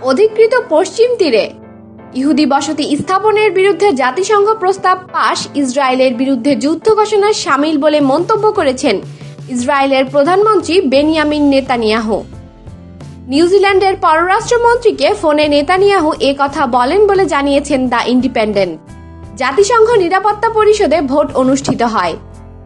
অধিকৃত পশ্চিম তীরে। ইহুদি বসতি স্থাপনের বিরুদ্ধে জাতিসংঘ প্রস্তাব পাশ ইসরায়েলের বিরুদ্ধে যুদ্ধ ঘোষণার সামিল বলে মন্তব্য করেছেন ইসরায়েলের প্রধানমন্ত্রী বেনিয়ামিন নেতানিয়াহু। নিউজিল্যান্ডের পররাষ্ট্রমন্ত্রীকে ফোনে নেতানিয়াহু এ কথা বলেন বলে জানিয়েছেন দ্য ইন্ডিপেন্ডেন্ট। জাতিসংঘ নিরাপত্তা পরিষদে ভোট অনুষ্ঠিত হয়।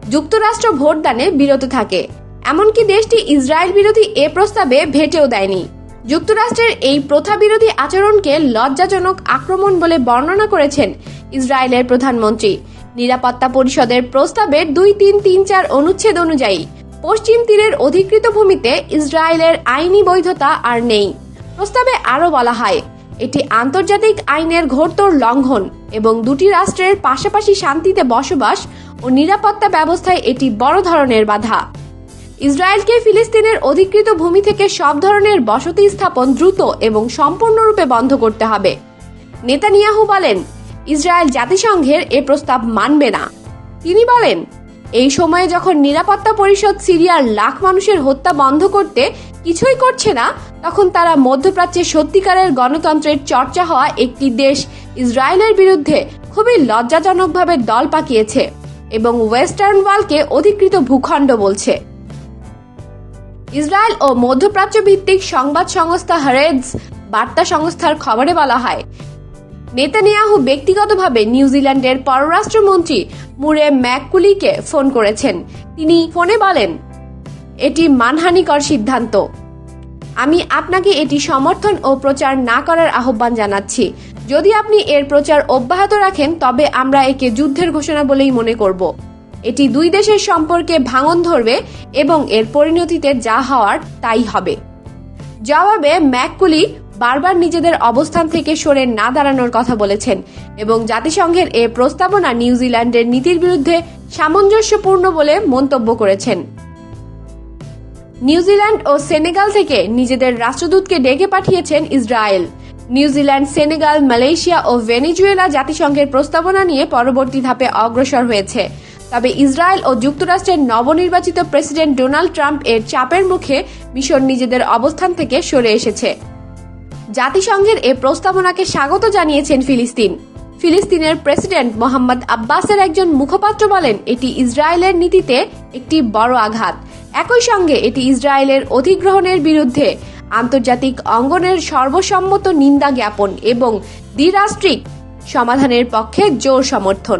যুক্তরাষ্ট্র ভোটদানে বিরত থাকে। এমনকি দেশটি ইসরায়েল বিরোধী এ প্রস্তাবে ভেটেও দেয়নি। যুক্তরাষ্ট্রের এই প্রথা বিরোধী আচরণকে লজ্জাজনক আক্রমণ বলে বর্ণনা করেছেন ইসরায়েলের প্রধানমন্ত্রী। নিরাপত্তা পরিষদের প্রস্তাবের দুই তিন তিন চার অনুচ্ছেদ অনুযায়ী পশ্চিম তীরের অধিকৃত ভূমিতে ইসরায়েলের আইনি বৈধতা আর নেই। প্রস্তাবে আরও বলা হয়, এটি আন্তর্জাতিক আইনের ঘোরতর লঙ্ঘন এবং দুটি রাষ্ট্রের পাশাপাশি শান্তিতে বসবাস ও নিরাপত্তা ব্যবস্থায় এটি বড় ধরনের বাধা। ইসরায়েলকে ফিলিস্তিনের অধিকৃত ভূমি থেকে সব ধরনের বসতি স্থাপন দ্রুত এবং সম্পূর্ণরূপে বন্ধ করতে হবে। নেতানিয়াহু বলেন, ইসরায়েল জাতিসংঘের এ প্রস্তাব মানবে না। তিনি বলেন, এই সময়ে যখন নিরাপত্তা পরিষদ সিরিয়ার লাখ মানুষের হত্যা বন্ধ করতে কিছুই করছে না, তখন তারা মধ্যপ্রাচ্যে সত্যিকারের গণতন্ত্রের চর্চা হওয়া একটি দেশ ইসরায়েলের বিরুদ্ধে খুবই লজ্জাজনকভাবে দল পাকিয়েছে এবং ওয়েস্টার্ন ওয়ালকে অধিকৃত ভূখণ্ড বলছে। ইসরায়েল ও মধ্যপ্রাচ্য ভিত্তিক সংবাদ সংস্থা হারেজ বার্তা সংস্থার খবরে বলা হয়, নেতানিয়াহু ব্যক্তিগতভাবে নিউজিল্যান্ডের পররাষ্ট্রমন্ত্রী মুরে ম্যাককুলিকে ফোন করেছেন। তিনি ফোনে বলেন, এটি মানহানিকর সিদ্ধান্ত। আমি আপনাকে এটি সমর্থন ও প্রচার না করার আহ্বান জানাচ্ছি। যদি আপনি এর প্রচার অব্যাহত রাখেন, তবে আমরা একে যুদ্ধের ঘোষণা বলেই মনে করব। এটি দুই দেশের সম্পর্কে ভাঙন ধরবে এবং এর পরিণতিতে যা হওয়ার তাই হবে। জবাবে ম্যাককুলি বারবার নিজেদের অবস্থান থেকে সরে না দাঁড়ানোর কথা বলেছেন এবং জাতিসংঘের এ প্রস্তাবনা নিউজিল্যান্ডের নীতির বিরুদ্ধে সামঞ্জস্যপূর্ণ বলে মন্তব্য করেছেন। নিউজিল্যান্ড ও সেনেগাল থেকে নিজেদের রাষ্ট্রদূতকে ডেকে পাঠিয়েছেন Israel. New Zealand, Senegal, Malaysia ও ভেনিজুয়েলা জাতিসংঘের প্রস্তাবনা নিয়ে পরবর্তী ধাপে অগ্রসর হয়েছে। তবে ইসরায়েল ও যুক্তরাষ্ট্রের নবনির্বাচিত প্রেসিডেন্ট ডোনাল্ড ট্রাম্প এর চাপের মুখে মিশর নিজেদের অবস্থান থেকে সরে এসেছে। জাতিসংঘের এ প্রস্তাবনাকে স্বাগত জানিয়েছেন ফিলিস্তিন। ফিলিস্তিনের প্রেসিডেন্ট মোহাম্মদ আব্বাসের একজন মুখপাত্র বলেন, এটি ইসরায়েলের নীতিতে একটি বড় আঘাত। একই সঙ্গে এটি ইসরায়েলের অধিগ্রহণের বিরুদ্ধে আন্তর্জাতিক অঙ্গনের সর্বসম্মত নিন্দা জ্ঞাপন এবং দ্বিরাষ্ট্রিক সমাধানের পক্ষে জোর সমর্থন।